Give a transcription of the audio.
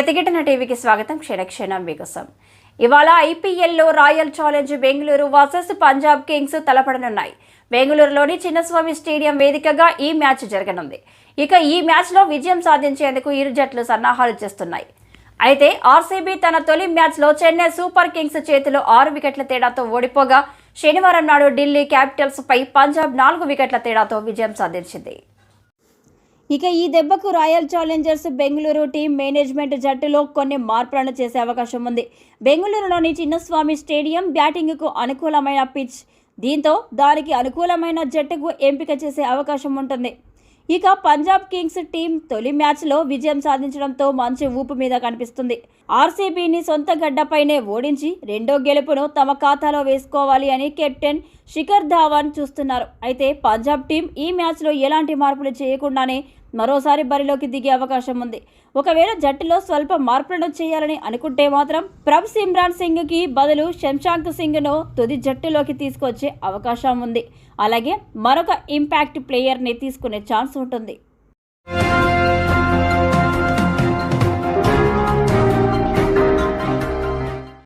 ప్రతిఘటన టీవీకి స్వాగతం. క్షణక్షణం మీకోసం ఇవాళ ఐపీఎల్లో royal challenge Bengaluru versus Punjab kings తలపడనున్నాయి. బెంగళూరులోని చిన్నస్వామి స్టేడియం వేదికగా ఈ మ్యాచ్ జరగనుంది. ఇక ఈ మ్యాచ్లో విజయం సాధించేందుకు ఇరు జట్లు సన్నాహాలు చేస్తున్నాయి. అయితే ఆర్సీబీ తన తొలి మ్యాచ్లో చెన్నై సూపర్ కింగ్స్ చేతిలో ఆరు వికెట్ల తేడాతో ఓడిపోగా శనివారం నాడు ఢిల్లీ క్యాపిటల్స్ పై పంజాబ్ నాలుగు వికెట్ల తేడాతో విజయం సాధించింది. ఇక ఈ దెబ్బకు royal challengers Bengaluru team management జట్టులో కొన్ని మార్పులను చేసే అవకాశం ఉంది. బెంగళూరులోని చిన్నస్వామి స్టేడియం బ్యాటింగ్కు అనుకూలమైన పిచ్ దీంతో దానికి అనుకూలమైన జట్టుకు ఎంపిక చేసే అవకాశం ఉంటుంది. ఇక పంజాబ్ కింగ్స్ టీం తొలి మ్యాచ్లో విజయం సాధించడంతో మంచి ఊపు మీద కనిపిస్తుంది. ఆర్సీబీని సొంత గడ్డపైనే ఓడించి రెండో గెలుపును తమ ఖాతాలో వేసుకోవాలి అని కెప్టెన్ శిఖర్ ధావన్ చూస్తున్నారు. అయితే పంజాబ్ టీం ఈ మ్యాచ్లో ఎలాంటి మార్పులు చేయకుండానే మరోసారి బరిలోకి దిగే అవకాశం ఉంది. ఒకవేళ జట్టులో స్వల్ప మార్పులను చేయాలని అనుకుంటే మాత్రం ప్రభ్ సిమ్రాన్ సింగ్కి బదులు శంశాంక్ సింగ్ను తుది జట్టులోకి తీసుకొచ్చే అవకాశం ఉంది. అలాగే మరొక ఇంపాక్ట్ ప్లేయర్ని తీసుకునే ఛాన్స్ ఉంటుంది.